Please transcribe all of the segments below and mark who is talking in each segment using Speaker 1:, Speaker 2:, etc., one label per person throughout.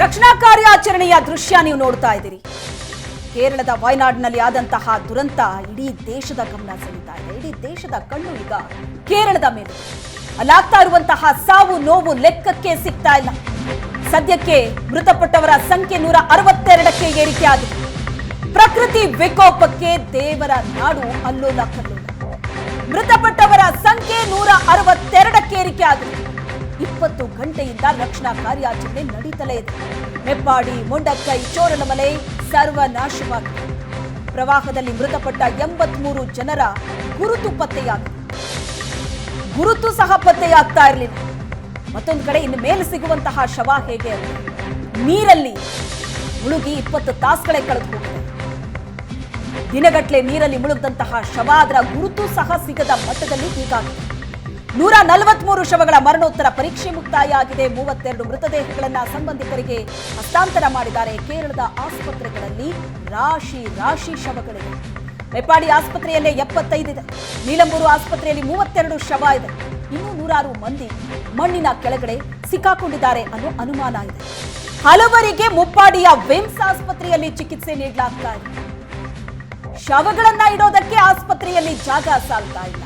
Speaker 1: ರಕ್ಷಣಾ ಕಾರ್ಯಾಚರಣೆಯ ದೃಶ್ಯ ನೀವು ನೋಡ್ತಾ ಇದ್ದೀರಿ. ಕೇರಳದ ವಯನಾಡಿನಲ್ಲಿ ಆದಂತಹ ದುರಂತ ಇಡೀ ದೇಶದ ಗಮನ ಸೆಳೀತಾ ಇದೆ. ಇಡೀ ದೇಶದ ಕಣ್ಣು ಈಗ ಕೇರಳದ ಮೇಲೆ. ಅಲ್ಲಾಗ್ತಾ ಇರುವಂತಹ ಸಾವು ನೋವು ಲೆಕ್ಕಕ್ಕೆ ಸಿಗ್ತಾ ಇಲ್ಲ. ಸದ್ಯಕ್ಕೆ ಮೃತಪಟ್ಟವರ ಸಂಖ್ಯೆ ನೂರ ಅರವತ್ತೆರಡಕ್ಕೆ ಏರಿಕೆ ಆಗಿದೆ ಪ್ರಕೃತಿ ವಿಕೋಪಕ್ಕೆ ದೇವರ ನಾಡು ಅಲ್ಲೋಲ ಕಲ್ಲೋಲ. ಮೃತಪಟ್ಟವರ ಸಂಖ್ಯೆ ನೂರ ಅರವತ್ತೆರಡಕ್ಕೆ ಏರಿಕೆ ಆಗಿದೆ ಇಪ್ಪತ್ತು ಗಂಟೆಯಿಂದ ರಕ್ಷಣಾ ಕಾರ್ಯಾಚರಣೆ ನಡೀತಲೇ ಇದೆ. ಹೆಪ್ಪಾಡಿ ಮುಂಡಕ್ಕೈ ಚೋರಲಮಲೆ ಸರ್ವನಾಶವಾಗಿದೆ. ಪ್ರವಾಹದಲ್ಲಿ ಮೃತಪಟ್ಟ ಎಂಬತ್ಮೂರು ಜನರ ಗುರುತು ಪತ್ತೆಯಾಗಿದೆ. ಗುರುತು ಸಹ ಪತ್ತೆಯಾಗ್ತಾ ಇರಲಿಲ್ಲ. ಮತ್ತೊಂದು ಕಡೆ ಇನ್ನು ಮೇಲೆ ಸಿಗುವಂತಹ ಶವ ಹೇಗೆ ನೀರಲ್ಲಿ ಮುಳುಗಿ ಇಪ್ಪತ್ತು ತಾಸುಗಳೇ ಕಳೆದು ಹೋಗಿದೆ ದಿನಗಟ್ಲೆ ನೀರಲ್ಲಿ ಮುಳುಗಿದಂತಹ ಶವ ಅದರ ಗುರುತು ಸಹ ಸಿಗದ ಮಟ್ಟದಲ್ಲಿ ಹೀಗಾಗಿದೆ. ನೂರ ನಲವತ್ಮೂರು ಶವಗಳ ಮರಣೋತ್ತರ ಪರೀಕ್ಷೆ ಮುಕ್ತಾಯ ಆಗಿದೆ ಮೂವತ್ತೆರಡು ಮೃತದೇಹಗಳನ್ನ ಸಂಬಂಧಿಕರಿಗೆ ಹಸ್ತಾಂತರ ಮಾಡಿದ್ದಾರೆ. ಕೇರಳದ ಆಸ್ಪತ್ರೆಗಳಲ್ಲಿ ರಾಶಿ ರಾಶಿ ಶವಗಳಿವೆ. ಮೆಪ್ಪಾಡಿ ಆಸ್ಪತ್ರೆಯಲ್ಲೇ ಎಪ್ಪತ್ತೈದಿದೆ ನೀಲಂಬೂರು ಆಸ್ಪತ್ರೆಯಲ್ಲಿ ಮೂವತ್ತೆರಡು ಶವ ಇದೆ. ಇನ್ನೂ ನೂರಾರು ಮಂದಿ ಮಣ್ಣಿನ ಕೆಳಗಡೆ ಸಿಕ್ಕಾಕೊಂಡಿದ್ದಾರೆ ಅನ್ನೋ ಅನುಮಾನ ಇದೆ. ಹಲವರಿಗೆ ಮುಪ್ಪಾಡಿಯ ವಿಮ್ಸ್ ಆಸ್ಪತ್ರೆಯಲ್ಲಿ ಚಿಕಿತ್ಸೆ ನೀಡಲಾಗ್ತಾ ಇದೆ. ಶವಗಳನ್ನ ಇಡೋದಕ್ಕೆ ಆಸ್ಪತ್ರೆಯಲ್ಲಿ ಜಾಗ ಸಾಲ್ತಾ ಇಲ್ಲ.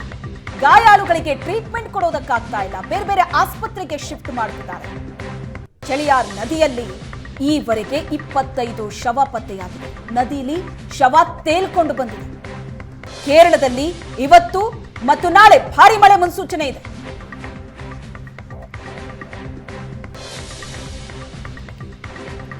Speaker 1: ಗಾಯಾಳುಗಳಿಗೆ ಟ್ರೀಟ್ಮೆಂಟ್ ಕೊಡೋದಕ್ಕಾಗ್ತಾ ಇಲ್ಲ. ಬೇರೆ ಬೇರೆ ಆಸ್ಪತ್ರೆಗೆ ಶಿಫ್ಟ್ ಮಾಡ್ತಿದ್ದಾರೆ. ಚಳಿಯಾರ್ ನದಿಯಲ್ಲಿ ಈವರೆಗೆ ಇಪ್ಪತ್ತೈದು ಶವ ಪತ್ತೆಯಾಗಿದೆ. ನದಿಲಿ ಶವ ತೇಲ್ಕೊಂಡು ಬಂದಿದೆ. ಕೇರಳದಲ್ಲಿ ಇವತ್ತು ಮತ್ತು ನಾಳೆ ಭಾರಿ ಮಳೆ ಮುನ್ಸೂಚನೆ ಇದೆ.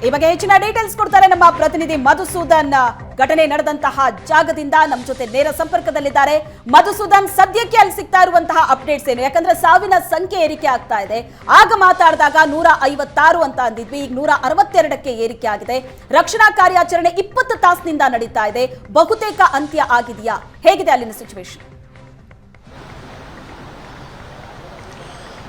Speaker 1: ಈ ಬಗ್ಗೆ ಹೆಚ್ಚಿನ ಡೀಟೇಲ್ಸ್ ಕೊಡ್ತಾರೆ ನಮ್ಮ ಪ್ರತಿನಿಧಿ ಮಧುಸೂದನ್ ಘಟನೆ ನಡೆದಂತಹ ಜಾಗದಿಂದ ನಮ್ಮ ಜೊತೆ ನೇರ ಸಂಪರ್ಕದಲ್ಲಿದ್ದಾರೆ. ಮಧುಸೂದನ್ ಸದ್ಯಕ್ಕೆ ಅಲ್ಲಿ ಸಿಗ್ತಾ ಇರುವಂತಹ ಅಪ್ಡೇಟ್ಸ್ ಏನು? ಯಾಕಂದ್ರೆ ಸಾವಿನ ಸಂಖ್ಯೆ ಏರಿಕೆ ಆಗ್ತಾ ಇದೆ. ಆಗ ಮಾತಾಡಿದಾಗ ನೂರ ಐವತ್ತಾರು ಅಂತ ಅಂದಿದ್ವಿ. ಈಗ ನೂರ ಅರವತ್ತೆರಡಕ್ಕೆ ಏರಿಕೆ ಆಗಿದೆ. ರಕ್ಷಣಾ ಕಾರ್ಯಾಚರಣೆ ಇಪ್ಪತ್ತು ತಾಸಿನಿಂದ ನಡೀತಾ ಇದೆ. ಬಹುತೇಕ ಅಂತ್ಯ ಆಗಿದೆಯಾ? ಹೇಗಿದೆ ಅಲ್ಲಿನ ಸಿಚುವೇಶನ್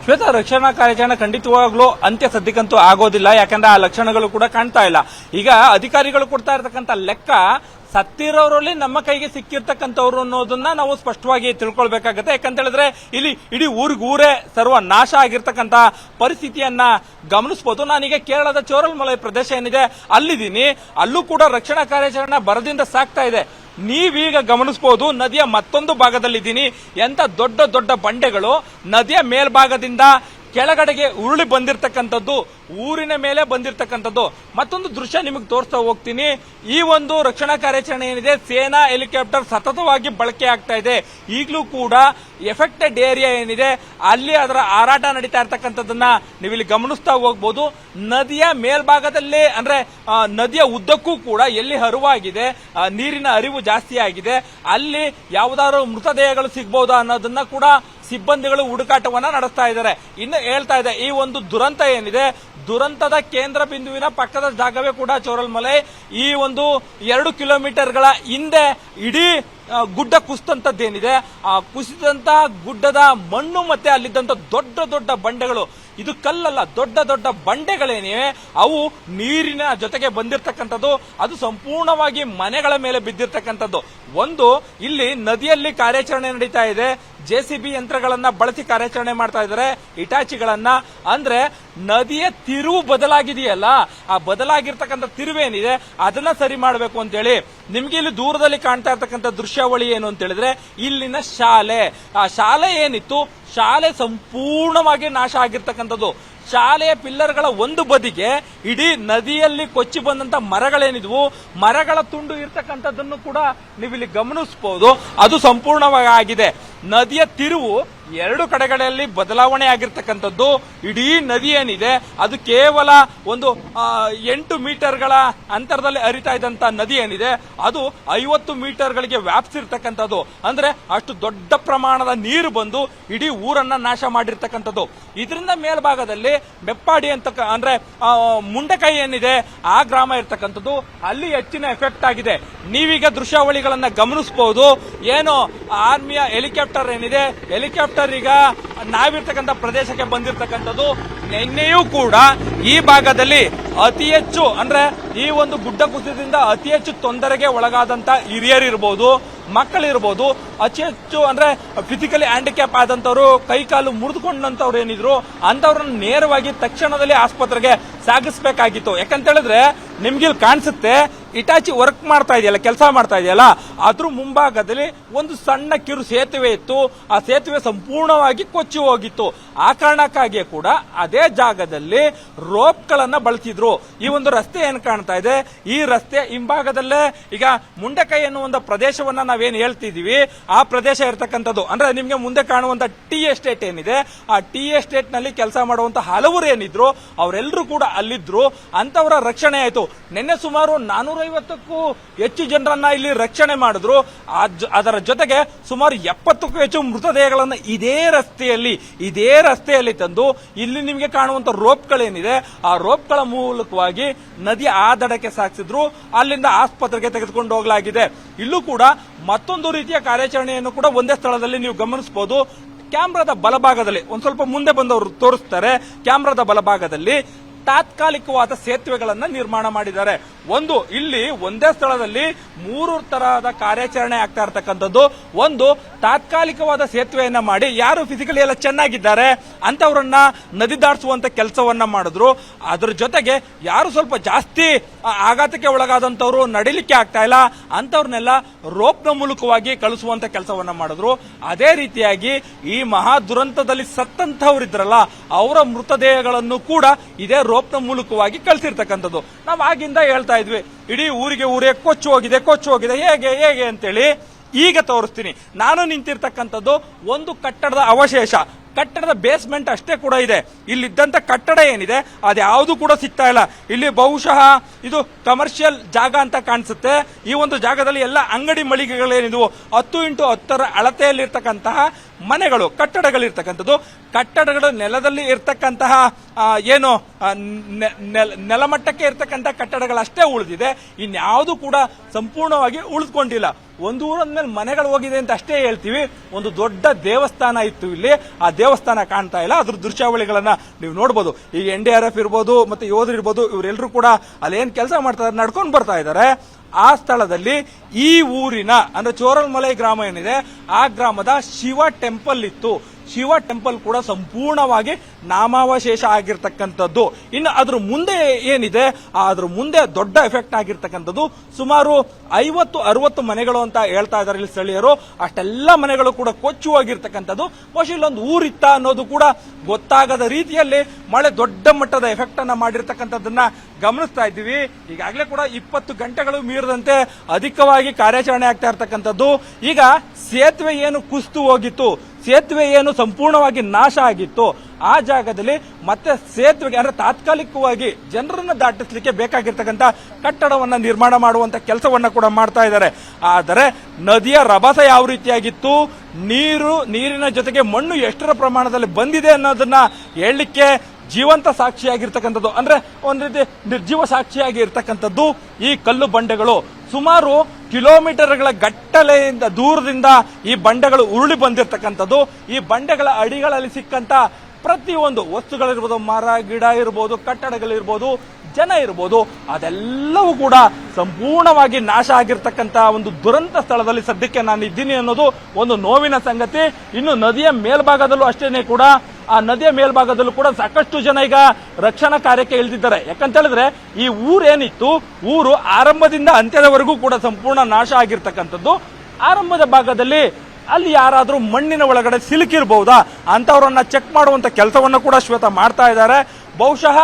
Speaker 2: ಶ್ವೇತಾ, ರಕ್ಷಣಾ ಕಾರ್ಯಾಚರಣೆ ಖಂಡಿತವಾಗ್ಲೂ ಅಂತ್ಯ ಸದ್ಯಕ್ಕಂತೂ ಆಗೋದಿಲ್ಲ, ಯಾಕಂದ್ರೆ ಆ ಲಕ್ಷಣಗಳು ಕೂಡ ಕಾಣ್ತಾ ಇಲ್ಲ. ಈಗ ಅಧಿಕಾರಿಗಳು ಕೊಡ್ತಾ ಇರತಕ್ಕಂತ ಲೆಕ್ಕ ಸತ್ತಿರೋರಲ್ಲಿ ನಮ್ಮ ಕೈಗೆ ಸಿಕ್ಕಿರ್ತಕ್ಕಂಥವ್ರು ಅನ್ನೋದನ್ನ ನಾವು ಸ್ಪಷ್ಟವಾಗಿ ತಿಳ್ಕೊಳ್ಬೇಕಾಗತ್ತೆ. ಯಾಕಂತ ಹೇಳಿದ್ರೆ ಇಲ್ಲಿ ಇಡೀ ಊರಿಗೂರೇ ಸರ್ವ ನಾಶ ಆಗಿರ್ತಕ್ಕಂತ ಪರಿಸ್ಥಿತಿಯನ್ನ ಗಮನಿಸಬಹುದು ನಾನೀಗ ಕೇರಳದ ಚೋರಲ್ಮಲೈ ಪ್ರದೇಶ ಏನಿದೆ, ಅಲ್ಲಿದ್ದೀನಿ. ಅಲ್ಲೂ ಕೂಡ ರಕ್ಷಣಾ ಕಾರ್ಯಾಚರಣೆ ಬರದಿಂದ ಸಾಕ್ತಾ ಇದೆ. ನೀವೀಗ ಗಮನಿಸಬಹುದು ನದಿಯ ಮತ್ತೊಂದು ಭಾಗದಲ್ಲಿದ್ದೀನಿ. ಎಂತ ದೊಡ್ಡ ದೊಡ್ಡ ಬಂಡೆಗಳು ನದಿಯ ಮೇಲ್ಭಾಗದಿಂದ ಕೆಳಗಡೆಗೆ ಉರುಳಿ ಬಂದಿರತಕ್ಕಂಥದ್ದು, ಊರಿನ ಮೇಲೆ ಬಂದಿರತಕ್ಕಂಥದ್ದು. ಮತ್ತೊಂದು ದೃಶ್ಯ ನಿಮಗೆ ತೋರಿಸ್ತಾ ಹೋಗ್ತೀನಿ. ಈ ಒಂದು ರಕ್ಷಣಾ ಕಾರ್ಯಾಚರಣೆ ಏನಿದೆ, ಸೇನಾ ಹೆಲಿಕಾಪ್ಟರ್ ಸತತವಾಗಿ ಬಳಕೆ ಆಗ್ತಾ ಇದೆ. ಈಗಲೂ ಕೂಡ ಎಫೆಕ್ಟೆಡ್ ಏರಿಯಾ ಏನಿದೆ, ಅಲ್ಲಿ ಅದರ ಹಾರಾಟ ನಡೀತಾ ಇರ್ತಕ್ಕಂಥದ್ದನ್ನ ನೀವು ಇಲ್ಲಿ ಗಮನಿಸ್ತಾ ಹೋಗ್ಬೋದು. ನದಿಯ ಮೇಲ್ಭಾಗದಲ್ಲಿ, ಅಂದ್ರೆ ನದಿಯ ಉದ್ದಕ್ಕೂ ಕೂಡ ಎಲ್ಲಿ ಹರಿವಾಗಿದೆ ನೀರಿನ ಅರಿವು ಜಾಸ್ತಿ ಆಗಿದೆ, ಅಲ್ಲಿ ಯಾವುದಾದ್ರು ಮೃತದೇಹಗಳು ಸಿಗ್ಬಹುದು ಅನ್ನೋದನ್ನ ಕೂಡ ಸಿಬ್ಬಂದಿಗಳು ಹುಡುಕಾಟವನ್ನ ನಡೆಸ್ತಾ ಇದ್ದಾರೆ. ಇನ್ನು ಹೇಳ್ತಾ ಇದೆ, ಈ ಒಂದು ದುರಂತ ಏನಿದೆ? ದುರಂತದ ಕೇಂದ್ರ ಬಿಂದುವಿನ ಪಕ್ಕದ ಜಾಗವೇ ಕೂಡ ಚೋರಲ್ಮಲೆ. ಈ ಒಂದು ಎರಡು ಕಿಲೋಮೀಟರ್ಗಳ ಹಿಂದೆ ಇಡೀ ಗುಡ್ಡ ಕುಸಿದಂತದ್ದೇನಿದೆ ಆ ಕುಸಿದಂತ ಗುಡ್ಡದ ಮಣ್ಣು ಮತ್ತೆ ಅಲ್ಲಿದ್ದಂತ ದೊಡ್ಡ ದೊಡ್ಡ ಬಂಡೆಗಳು. ಇದು ಕಲ್ಲಲ್ಲ, ದೊಡ್ಡ ದೊಡ್ಡ ಬಂಡೆಗಳೇನಿವೆ ಅವು ನೀರಿನ ಜೊತೆಗೆ ಬಂದಿರತಕ್ಕಂಥದ್ದು. ಅದು ಸಂಪೂರ್ಣವಾಗಿ ಮನೆಗಳ ಮೇಲೆ ಬಿದ್ದಿರ್ತಕ್ಕಂಥದ್ದು. ಒಂದು, ಇಲ್ಲಿ ನದಿಯಲ್ಲಿ ಕಾರ್ಯಾಚರಣೆ ನಡೀತಾ ಇದೆ. ಜೆಸಿಬಿ ಯಂತ್ರಗಳನ್ನ ಬಳಸಿ ಕಾರ್ಯಾಚರಣೆ ಮಾಡ್ತಾ ಇದ್ದಾರೆ. ಇಟಾಚಿಗಳನ್ನ, ಅಂದ್ರೆ ನದಿಯ ತಿರುವು ಬದಲಾಗಿದೆಯಲ್ಲ, ಆ ಬದಲಾಗಿರ್ತಕ್ಕಂಥ ತಿರುವೇನಿದೆ, ಅದನ್ನ ಸರಿ ಮಾಡಬೇಕು ಅಂತೇಳಿ. ನಿಮ್ಗೆ ಇಲ್ಲಿ ದೂರದಲ್ಲಿ ಕಾಣ್ತಾ ಇರ್ತಕ್ಕಂಥ ದೃಶ್ಯಾವಳಿ ಏನು ಅಂತ ಹೇಳಿದ್ರೆ, ಇಲ್ಲಿನ ಶಾಲೆ. ಆ ಶಾಲೆ ಏನಿತ್ತು? ಶಾಲೆ ಸಂಪೂರ್ಣವಾಗಿ ನಾಶ ಆಗಿರ್ತಕ್ಕಂಥದ್ದು. ಶಾಲೆಯ ಪಿಲ್ಲರ್ಗಳ ಒಂದು ಬದಿಗೆ ಇಡೀ ನದಿಯಲ್ಲಿ ಕೊಚ್ಚಿ ಬಂದಂತ ಮರಗಳೇನಿದ್ವು. ಮರಗಳ ತುಂಡು ಇರ್ತಕ್ಕಂಥದ್ದನ್ನು ಕೂಡ ನೀವಿಲ್ಲಿ ಗಮನಿಸಬಹುದು ಅದು ಸಂಪೂರ್ಣವಾಗಿ ನದಿಯ ತಿರುವು ಎರಡು ಕಡೆಗಳಲ್ಲಿ ಬದಲಾವಣೆ ಆಗಿರ್ತಕ್ಕಂಥದ್ದು. ಇಡೀ ನದಿ ಏನಿದೆ ಅದು ಕೇವಲ ಒಂದು ಎಂಟು ಮೀಟರ್ಗಳ ಅಂತರದಲ್ಲಿ ಅರಿತಾ ಇದ್ದಂತ ನದಿ ಏನಿದೆ ಅದು ಐವತ್ತು ಮೀಟರ್ಗಳಿಗೆ ವ್ಯಾಪಿಸಿರ್ತಕ್ಕಂಥದ್ದು ಅಂದ್ರೆ ಅಷ್ಟು ದೊಡ್ಡ ಪ್ರಮಾಣದ ನೀರು ಬಂದು ಇಡೀ ಊರನ್ನ ನಾಶ ಮಾಡಿರ್ತಕ್ಕಂಥದ್ದು. ಇದರಿಂದ ಮೇಲ್ಭಾಗದಲ್ಲಿ ಬೆಪ್ಪಾಡಿ ಅಂತ ಅಂದ್ರೆ ಆ, ಮುಂಡಕೈ ಏನಿದೆ ಆ ಗ್ರಾಮ ಇರ್ತಕ್ಕಂಥದ್ದು ಅಲ್ಲಿ ಹೆಚ್ಚಿನ ಎಫೆಕ್ಟ್ ಆಗಿದೆ. ನೀವೀಗ ದೃಶ್ಯಾವಳಿಗಳನ್ನ ಗಮನಿಸಬಹುದು ಏನು ಆರ್ಮಿಯ ಹೆಲಿಕಾಪ್ಟರ್ ಏನಿದೆ, ಹೆಲಿಕಾಪ್ಟರ್ ಈಗ ನಾವಿರ್ತಕ್ಕಂಥ ಪ್ರದೇಶಕ್ಕೆ ಬಂದಿರತಕ್ಕಂಥದ್ದು. ನಿನ್ನೆಯೂ ಕೂಡ ಈ ಭಾಗದಲ್ಲಿ ಅತಿ ಹೆಚ್ಚು ಅಂದ್ರೆ ಈ ಒಂದು ಗುಡ್ಡ ಕುಸಿತದಿಂದ ಅತಿ ಹೆಚ್ಚು ತೊಂದರೆಗೆ ಒಳಗಾದಂತ ಹಿರಿಯರಿರ್ಬೋದು, ಮಕ್ಕಳಿರ್ಬೋದು, ಅತಿ ಹೆಚ್ಚು ಅಂದ್ರೆ ಫಿಸಿಕಲಿ ಹ್ಯಾಂಡಿಕ್ಯಾಪ್ ಆದಂತವರು ಕೈ ಕಾಲು ಮುರಿದುಕೊಂಡಂತವ್ರು ಏನಿದ್ರು ಅಂತವ್ರನ್ನ ನೇರವಾಗಿ ತಕ್ಷಣದಲ್ಲಿ ಆಸ್ಪತ್ರೆಗೆ ಸಾಗಿಸ್ಬೇಕಾಗಿತ್ತು. ಯಾಕಂತ ಹೇಳಿದ್ರೆ ನಿಮ್ಗೆ ಇಲ್ಲಿ ಕಾಣಿಸುತ್ತೆ ಇಟಾಚಿ ವರ್ಕ್ ಮಾಡ್ತಾ ಇದೆಯಲ್ಲ, ಕೆಲಸ ಮಾಡ್ತಾ ಇದೆಯಲ್ಲ, ಅದ್ರ ಮುಂಭಾಗದಲ್ಲಿ ಒಂದು ಸಣ್ಣ ಕಿರು ಸೇತುವೆ ಇತ್ತು. ಆ ಸೇತುವೆ ಸಂಪೂರ್ಣವಾಗಿ ಕೊಚ್ಚಿ ಹೋಗಿತ್ತು. ಆ ಕಾರಣಕ್ಕಾಗಿಯೇ ಕೂಡ ಅದೇ ಜಾಗದಲ್ಲಿ ರೋಪ್ಗಳನ್ನ ಬಳಸಿದ್ರು. ಈ ಒಂದು ರಸ್ತೆ ಏನು ಕಾಣ್ತಾ ಇದೆ? ಈ ರಸ್ತೆ ಹಿಂಭಾಗದಲ್ಲೇ ಈಗ ಮುಂಡಕೈ ಒಂದು ಪ್ರದೇಶವನ್ನ ನಾವೇನ್ ಹೇಳ್ತಿದೀವಿ. ಆ ಪ್ರದೇಶ ಇರತಕ್ಕಂಥದ್ದು. ಅಂದ್ರೆ ನಿಮಗೆ ಮುಂದೆ ಕಾಣುವಂತ ಟಿ ಎಸ್ಟೇಟ್ ಏನಿದೆ? ಆ ಟಿ ಎಸ್ಟೇಟ್ನಲ್ಲಿ ಕೆಲಸ ಮಾಡುವಂತ ಹಲವರು ಏನಿದ್ರು ಅವರೆಲ್ಲರೂ ಕೂಡ ಅಲ್ಲಿದ್ರು ಅಂತವರ ರಕ್ಷಣೆ ಆಯ್ತು. ನಿನ್ನೆ ಸುಮಾರು ನಾನೂರೈವತ್ತಕ್ಕೂ ಹೆಚ್ಚು ಜನರನ್ನ ಇಲ್ಲಿ ರಕ್ಷಣೆ ಮಾಡಿದ್ರು. ಅದರ ಜೊತೆಗೆ ಸುಮಾರು ಎಪ್ಪತ್ತಕ್ಕೂ ಹೆಚ್ಚು ಮೃತದೇಹಗಳನ್ನ ಇದೇ ರಸ್ತೆಯಲ್ಲಿ ಇದೇ ರಸ್ತೆಯಲ್ಲಿ ತಂದು ಇಲ್ಲಿ ನಿಮಗೆ ಕಾಣುವಂತ ರೋಪ್ಗಳೇನಿದೆ, ಆ ರೋಪ್ಗಳ ಮೂಲಕವಾಗಿ ನದಿ ಆ ದಡಕ್ಕೆ ಸಾಗಿಸಿದ್ರು ಅಲ್ಲಿಂದ ಆಸ್ಪತ್ರೆಗೆ ತೆಗೆದುಕೊಂಡು ಹೋಗಲಾಗಿದೆ. ಇಲ್ಲೂ ಕೂಡ ಮತ್ತೊಂದು ರೀತಿಯ ಕಾರ್ಯಾಚರಣೆಯನ್ನು ಕೂಡ ಒಂದೇ ಸ್ಥಳದಲ್ಲಿ ನೀವು ಗಮನಿಸಬಹುದು ಕ್ಯಾಮ್ರಾದ ಬಲಭಾಗದಲ್ಲಿ, ಒಂದ್ ಸ್ವಲ್ಪ ಮುಂದೆ ಬಂದವರು ತೋರಿಸ್ತಾರೆ. ಕ್ಯಾಮ್ರಾದ ಬಲಭಾಗದಲ್ಲಿ ತಾತ್ಕಾಲಿಕವಾದ ಸೇತುವೆಗಳನ್ನು ನಿರ್ಮಾಣ ಮಾಡಿದ್ದಾರೆ. ಒಂದು, ಇಲ್ಲಿ ಒಂದೇ ಸ್ಥಳದಲ್ಲಿ ಮೂರು ತರಹದ ಕಾರ್ಯಾಚರಣೆ ಆಗ್ತಾ ಇರತಕ್ಕಂಥದ್ದು. ಒಂದು, ತಾತ್ಕಾಲಿಕವಾದ ಸೇತುವೆಯನ್ನ ಮಾಡಿ ಯಾರು ಫಿಸಿಕಲಿ ಎಲ್ಲ ಚೆನ್ನಾಗಿದ್ದಾರೆ ಅಂತವರನ್ನ ನದಿ ದಾಟಿಸುವಂತ ಕೆಲಸವನ್ನ ಮಾಡಿದ್ರು. ಅದ್ರ ಜೊತೆಗೆ ಯಾರು ಸ್ವಲ್ಪ ಜಾಸ್ತಿ ಆಘಾತಕ್ಕೆ ಒಳಗಾದಂತವ್ರು ನಡಿಲಿಕ್ಕೆ ಆಗ್ತಾ ಇಲ್ಲ, ಅಂತವ್ರನ್ನೆಲ್ಲ ರೋಪ್ನ ಮೂಲಕವಾಗಿ ಕಳಿಸುವಂತ ಕೆಲಸವನ್ನ ಮಾಡಿದ್ರು. ಅದೇ ರೀತಿಯಾಗಿ ಈ ಮಹಾ ದುರಂತದಲ್ಲಿ ಸತ್ತಂತವ್ರಿದ್ರಲ್ಲ ಅವರ ಮೃತದೇಹಗಳನ್ನು ಕೂಡ ಇದೇ ರೋಪ್ನ ಮೂಲಕವಾಗಿ ಕಳಿಸಿರ್ತಕ್ಕಂಥದ್ದು. ನಾವು ಆಗಿಂದ ಹೇಳ್ತಾ ಇದ್ವಿ, ಇಡೀ ಊರಿಗೆ ಊರೇ ಕೊಚ್ಚು ಹೋಗಿದೆ ಕೊಚ್ಚು ಹೋಗಿದೆ, ಹೇಗೆ ಹೇಗೆ ಅಂತೇಳಿ ಈಗ ತೋರಿಸ್ತೀನಿ. ನಾನು ನಿಂತಿರ್ತಕ್ಕಂಥದ್ದು ಒಂದು ಕಟ್ಟಡದ ಅವಶೇಷ. ಕಟ್ಟಡದ ಬೇಸ್ಮೆಂಟ್ ಅಷ್ಟೇ ಕೂಡ ಇದೆ. ಇಲ್ಲಿದ್ದಂಥ ಕಟ್ಟಡ ಏನಿದೆ ಅದ್ಯಾವುದು ಕೂಡ ಸಿಗ್ತಾ ಇಲ್ಲ. ಇಲ್ಲಿ ಬಹುಶಃ ಇದು ಕಮರ್ಷಿಯಲ್ ಜಾಗ ಅಂತ ಕಾಣಿಸುತ್ತೆ. ಈ ಒಂದು ಜಾಗದಲ್ಲಿ ಎಲ್ಲ ಅಂಗಡಿ ಮಳಿಗೆಗಳೇನಿದ್ವು, ಹತ್ತು ಇಂಟು ಹತ್ತರ ಅಳತೆಯಲ್ಲಿರ್ತಕ್ಕಂತಹ ಮನೆಗಳು, ಕಟ್ಟಡಗಳಿರ್ತಕ್ಕಂಥದ್ದು. ಕಟ್ಟಡಗಳು ನೆಲದಲ್ಲಿ ಇರ್ತಕ್ಕಂತಹ ಏನು ನೆಲಮಟ್ಟಕ್ಕೆ ಇರ್ತಕ್ಕಂಥ ಕಟ್ಟಡಗಳಷ್ಟೇ ಉಳಿದಿದೆ. ಇನ್ಯಾವುದು ಕೂಡ ಸಂಪೂರ್ಣವಾಗಿ ಉಳಿದುಕೊಂಡಿಲ್ಲ. ಒಂದು ಊರಂದ್ಮೇಲೆ ಮನೆಗಳು ಹೋಗಿದೆ ಅಂತ ಅಷ್ಟೇ ಹೇಳ್ತೀವಿ. ಒಂದು ದೊಡ್ಡ ದೇವಸ್ಥಾನ ಇತ್ತು ಇಲ್ಲಿ. ಆ ದೇವಸ್ಥಾನ ಕಾಣ್ತಾ ಇಲ್ಲ. ಅದ್ರ ದೃಶ್ಯಾವಳಿಗಳನ್ನ ನೀವು ನೋಡಬಹುದು ಈಗ ಎನ್ ಡಿ ಆರ್ ಎಫ್ ಇರ್ಬೋದು, ಮತ್ತೆ ಯೋಧರು ಇರ್ಬೋದು, ಇವರೆಲ್ಲರೂ ಕೂಡ ಅಲ್ಲೇನು ಕೆಲಸ ಮಾಡ್ತಾ ನಡ್ಕೊಂಡು ಬರ್ತಾ ಇದ್ದಾರೆ. ಆ ಸ್ಥಳದಲ್ಲಿ ಈ ಊರಿನ ಅಂದ್ರೆ ಚೋರಲ್ಮಲೈ ಗ್ರಾಮ ಏನಿದೆ ಆ ಗ್ರಾಮದ ಶಿವ ಟೆಂಪಲ್ ಇತ್ತು. ಶಿವ ಟೆಂಪಲ್ ಕೂಡ ಸಂಪೂರ್ಣವಾಗಿ ನಾಮಾವಶೇಷ ಆಗಿರ್ತಕ್ಕಂಥದ್ದು. ಇನ್ನು ಅದ್ರ ಮುಂದೆ ಏನಿದೆ ಅದ್ರ ಮುಂದೆ ದೊಡ್ಡ ಎಫೆಕ್ಟ್ ಆಗಿರ್ತಕ್ಕಂಥದ್ದು. ಸುಮಾರು ಐವತ್ತು, ಅರವತ್ತು ಮನೆಗಳು ಅಂತ ಹೇಳ್ತಾ ಇದ್ದಾರೆ ಇಲ್ಲಿ ಸ್ಥಳೀಯರು. ಅಷ್ಟೆಲ್ಲ ಮನೆಗಳು ಕೂಡ ಕೊಚ್ಚು ಹೋಗಿರ್ತಕ್ಕಂಥದ್ದು. ಬಹುಶಃ ಇಲ್ಲೊಂದು ಊರಿತ್ತ ಅನ್ನೋದು ಕೂಡ ಗೊತ್ತಾಗದ ರೀತಿಯಲ್ಲಿ ಮಳೆ ದೊಡ್ಡ ಮಟ್ಟದ ಎಫೆಕ್ಟ್ ಅನ್ನ ಮಾಡಿರ್ತಕ್ಕಂಥದ್ದನ್ನ ಗಮನಿಸ್ತಾ ಇದ್ದೀವಿ. ಈಗಾಗಲೇ ಕೂಡ ಇಪ್ಪತ್ತು ಗಂಟೆಗಳು ಮೀರದಂತೆ ಅಧಿಕವಾಗಿ ಕಾರ್ಯಾಚರಣೆ ಆಗ್ತಾ ಇರ್ತಕ್ಕಂಥದ್ದು. ಈಗ ಸೇತುವೆ ಏನು ಕುಸ್ತು ಹೋಗಿತ್ತು ಸೇತುವೆ ಏನು ಸಂಪೂರ್ಣವಾಗಿ ನಾಶ ಆಗಿತ್ತು. ಆ ಜಾಗದಲ್ಲಿ ಮತ್ತೆ ಸೇತುವೆಗೆ ಅಂದ್ರೆ ತಾತ್ಕಾಲಿಕವಾಗಿ ಜನರನ್ನು ದಾಟಿಸ್ಲಿಕ್ಕೆ ಬೇಕಾಗಿರ್ತಕ್ಕಂಥ ಕಟ್ಟಡವನ್ನ ನಿರ್ಮಾಣ ಮಾಡುವಂತ ಕೆಲಸವನ್ನ ಕೂಡ ಮಾಡ್ತಾ ಇದ್ದಾರೆ. ಆದರೆ ನದಿಯ ರಭಸ ಯಾವ ರೀತಿಯಾಗಿತ್ತು? ನೀರು, ನೀರಿನ ಜೊತೆಗೆ ಮಣ್ಣು ಎಷ್ಟರ ಪ್ರಮಾಣದಲ್ಲಿ ಬಂದಿದೆ ಅನ್ನೋದನ್ನ ಹೇಳಲಿಕ್ಕೆ ಜೀವಂತ ಸಾಕ್ಷಿಯಾಗಿರ್ತಕ್ಕಂಥದ್ದು. ಅಂದ್ರೆ ಒಂದು ರೀತಿ ನಿರ್ಜೀವ ಸಾಕ್ಷಿಯಾಗಿ ಇರ್ತಕ್ಕಂಥದ್ದು ಈ ಕಲ್ಲು ಬಂಡೆಗಳು. ಸುಮಾರು ಕಿಲೋಮೀಟರ್ಗಳ ಗಟ್ಟಲೆಯಿಂದ ದೂರದಿಂದ ಈ ಬಂಡೆಗಳು ಉರುಳಿ ಬಂದಿರತಕ್ಕಂಥದ್ದು. ಈ ಬಂಡೆಗಳ ಅಡಿಗಳಲ್ಲಿ ಸಿಕ್ಕಂತ ಪ್ರತಿಯೊಂದು ವಸ್ತುಗಳಿರ್ಬೋದು, ಮರ, ಗಿಡ ಇರ್ಬೋದು, ಕಟ್ಟಡಗಳಿರ್ಬೋದು, ಜನ ಇರ್ಬೋದು, ಅದೆಲ್ಲವೂ ಕೂಡ ಸಂಪೂರ್ಣವಾಗಿ ನಾಶ ಆಗಿರ್ತಕ್ಕಂಥ ಒಂದು ದುರಂತ ಸ್ಥಳದಲ್ಲಿ ಸದ್ಯಕ್ಕೆ ನಾನು ಇದ್ದೀನಿ ಅನ್ನೋದು ಒಂದು ನೋವಿನ ಸಂಗತಿ. ಇನ್ನು ನದಿಯ ಮೇಲ್ಭಾಗದಲ್ಲೂ ಅಷ್ಟೇನೆ ಕೂಡ ಆ ನದಿಯ ಮೇಲ್ಭಾಗದಲ್ಲೂ ಕೂಡ ಸಾಕಷ್ಟು ಜನ ಈಗ ರಕ್ಷಣಾ ಕಾರ್ಯಕ್ಕೆ ಇಳಿದಿದ್ದಾರೆ. ಯಾಕಂತ ಹೇಳಿದ್ರೆ ಈ ಊರೇನಿತ್ತು, ಊರು ಆರಂಭದಿಂದ ಅಂತ್ಯದವರೆಗೂ ಕೂಡ ಸಂಪೂರ್ಣ ನಾಶ ಆಗಿರ್ತಕ್ಕಂಥದ್ದು. ಆರಂಭದ ಭಾಗದಲ್ಲಿ ಅಲ್ಲಿ ಯಾರಾದರೂ ಮಣ್ಣಿನ ಒಳಗಡೆ ಸಿಲುಕಿರ್ಬಹುದಾ ಅಂತವರನ್ನ ಚೆಕ್ ಮಾಡುವಂತ ಕೆಲಸವನ್ನು ಕೂಡ ಶ್ವೇತ ಮಾಡ್ತಾ ಇದ್ದಾರೆ. ಬಹುಶಃ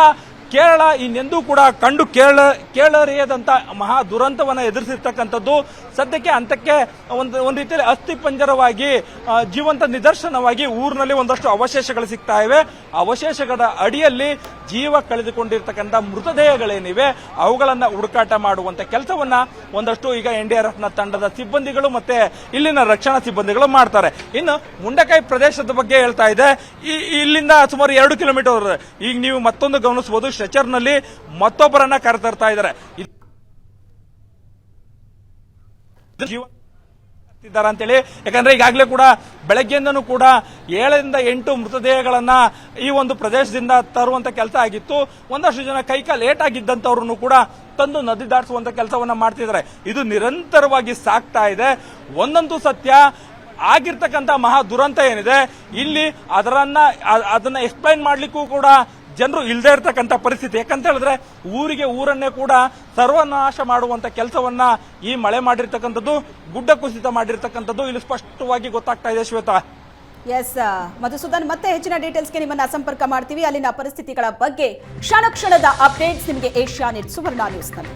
Speaker 2: ಕೇರಳ ಇನ್ನೆಂದೂ ಕೂಡ ಕಂಡು ಕೇರಳ ಕೇಳರಿಯದಂತ ಮಹಾ ದುರಂತವನ್ನ ಎದುರಿಸಿರ್ತಕ್ಕಂಥದ್ದು. ಸದ್ಯಕ್ಕೆ ಅಂತಕ್ಕೆ ಒಂದು ಒಂದು ರೀತಿಯಲ್ಲಿ ಅಸ್ಥಿ ಪಂಜರವಾಗಿ ಜೀವಂತ ನಿದರ್ಶನವಾಗಿ ಊರಿನಲ್ಲಿ ಒಂದಷ್ಟು ಅವಶೇಷಗಳು ಸಿಗ್ತಾ ಇವೆ. ಅವಶೇಷಗಳ ಅಡಿಯಲ್ಲಿ ಜೀವ ಕಳೆದುಕೊಂಡಿರ್ತಕ್ಕಂಥ ಮೃತದೇಹಗಳೇನಿವೆ, ಅವುಗಳನ್ನು ಹುಡುಕಾಟ ಮಾಡುವಂತ ಕೆಲಸವನ್ನ ಒಂದಷ್ಟು ಈಗ ಎನ್ ಡಿ ಆರ್ ಎಫ್ನ ತಂಡದ ಸಿಬ್ಬಂದಿಗಳು ಮತ್ತೆ ಇಲ್ಲಿನ ರಕ್ಷಣಾ ಸಿಬ್ಬಂದಿಗಳು ಮಾಡ್ತಾರೆ. ಇನ್ನು ಮುಂಡಕಾಯಿ ಪ್ರದೇಶದ ಬಗ್ಗೆ ಹೇಳ್ತಾ ಇದೆ. ಇಲ್ಲಿಂದ ಸುಮಾರು ಎರಡು ಕಿಲೋಮೀಟರ್. ಈಗ ನೀವು ಮತ್ತೊಂದು ಗಮನಿಸಬಹುದು ಸ್ಟ್ರೆಚರ್ನಲ್ಲಿ ಮತ್ತೊಬ್ಬರನ್ನ ಕರೆತರ್ತಾ ಇದ್ದಾರೆ. ಇದ್ದಾರೆ ಅಂತೇಳಿ. ಯಾಕಂದ್ರೆ ಈಗಾಗಲೇ ಕೂಡ ಬೆಳಗ್ಗೆಯಿಂದನೂ ಕೂಡ ಏಳರಿಂದ ಎಂಟು ಮೃತದೇಹಗಳನ್ನ ಈ ಒಂದು ಪ್ರದೇಶದಿಂದ ತರುವಂತ ಕೆಲಸ ಆಗಿತ್ತು. ಒಂದಷ್ಟು ಜನ ಕೈಕಾಲು ಲೇಟ್ ಆಗಿದ್ದಂತವ್ರನ್ನು ಕೂಡ ತಂದು ನದಿ ದಾಟಿಸುವಂತ ಕೆಲಸವನ್ನ ಮಾಡ್ತಿದ್ದಾರೆ. ಇದು ನಿರಂತರವಾಗಿ ಸಾಗ್ತಾ ಇದೆ. ಒಂದಂತೂ ಸತ್ಯ, ಆಗಿರ್ತಕ್ಕಂಥ ಮಹಾ ದುರಂತ ಏನಿದೆ, ಇಲ್ಲಿ ಅದರನ್ನ ಅದನ್ನ ಎಕ್ಸ್ಪ್ಲೈನ್ ಮಾಡ್ಲಿಕ್ಕೂ ಕೂಡ ಜನರು ಇಲ್ಲದೆ ಇರತಕ್ಕಂಥ ಪರಿಸ್ಥಿತಿ. ಯಾಕಂತ ಹೇಳಿದ್ರೆ ಊರಿಗೆ ಊರನ್ನೇ ಕೂಡ ಸರ್ವನಾಶ ಮಾಡುವಂತ ಕೆಲಸವನ್ನ ಈ ಮಳೆ ಮಾಡಿರ್ತಕ್ಕಂಥದ್ದು, ಗುಡ್ಡ ಕುಸಿತ ಮಾಡಿರ್ತಕ್ಕಂಥದ್ದು ಇಲ್ಲಿ ಸ್ಪಷ್ಟವಾಗಿ ಗೊತ್ತಾಗ್ತಾ ಇದೆ ಶ್ವೇತಾ.
Speaker 1: ಎಸ್ ಮಧುಸೂದನ್, ಮತ್ತೆ ಹೆಚ್ಚಿನ ಡೀಟೇಲ್ಸ್ಗೆ ನಿಮ್ಮನ್ನ ಸಂಪರ್ಕ ಮಾಡ್ತೀವಿ. ಅಲ್ಲಿನ ಪರಿಸ್ಥಿತಿಗಳ ಬಗ್ಗೆ ಕ್ಷಣ ಕ್ಷಣದ ಅಪ್ಡೇಟ್ಸ್ ನಿಮಗೆ ಏಷ್ಯಾ ನೆಟ್ ಸುವರ್ಣ ನ್ಯೂಸ್ನಲ್ಲಿ